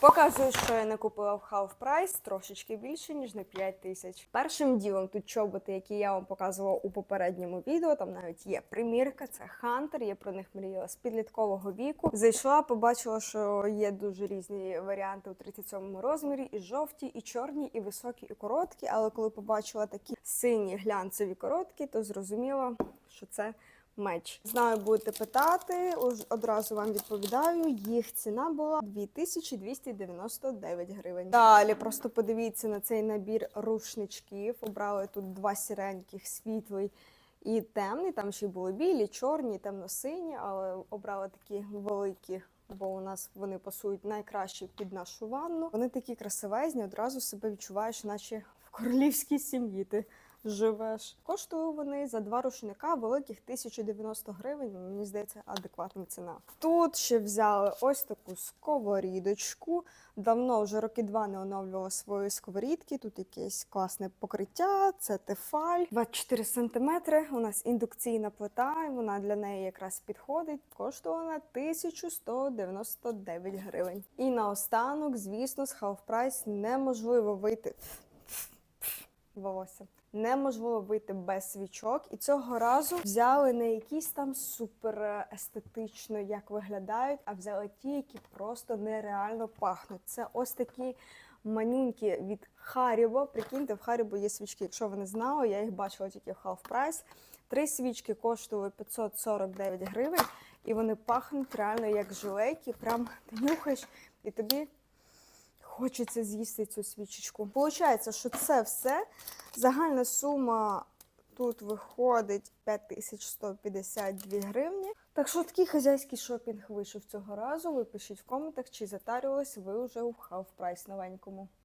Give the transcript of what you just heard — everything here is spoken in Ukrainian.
Показую, що я не купила в Half Price трошечки більше, ніж на 5 тисяч. Першим ділом тут чоботи, які я вам показувала у попередньому відео. Там навіть є примірка, це Хантер. Я про них мріяла з підліткового віку. Зайшла, побачила, що є дуже різні варіанти у 37 розмірі: і жовті, і чорні, і високі, і короткі. Але коли побачила такі сині глянцеві короткі, то зрозуміла, що це меч. Знаю, будете питати. Одразу вам відповідаю. Їх ціна була 2299 гривень. Далі просто подивіться на цей набір рушничків. Обрали тут два сіреньких, світлий. І темний, там ще були білі, чорні, темно-сині, але обрали такі великі, бо у нас вони пасують найкраще під нашу ванну. Вони такі красивезні, одразу себе відчуваєш, наче в королівській сім'ї ти живеш. Коштують вони за два рушника великих 1090 гривень. Мені здається, адекватна ціна. Тут ще взяли ось таку сковорідочку. Давно вже роки два не оновлювала свої сковорідки. Тут якесь класне покриття, це тефаль. 24 см. У нас індукційна плита, вона для неї якраз підходить. Коштувала 1199 гривень. І наостанок, звісно, з Half Price неможливо вийти волосся. Неможливо вийти без свічок, і цього разу взяли не якісь там супер естетично, як виглядають, а взяли ті, які просто нереально пахнуть. Це ось такі манюнькі від Харібо. Прикиньте, в Харібо є свічки. Якщо ви не знали, я їх бачила тільки в Half Price. Три свічки коштували 549 гривень, і вони пахнуть реально як жилейки. Прям ти нюхаєш, і тобі Хочеться з'їсти цю свічечку. Получається, що це все. Загальна сума тут виходить 5152 гривні. Так що такий хазяйський шопінг вийшов цього разу. Ви пишіть в коментах, чи затарювались ви вже у half прайс новенькому.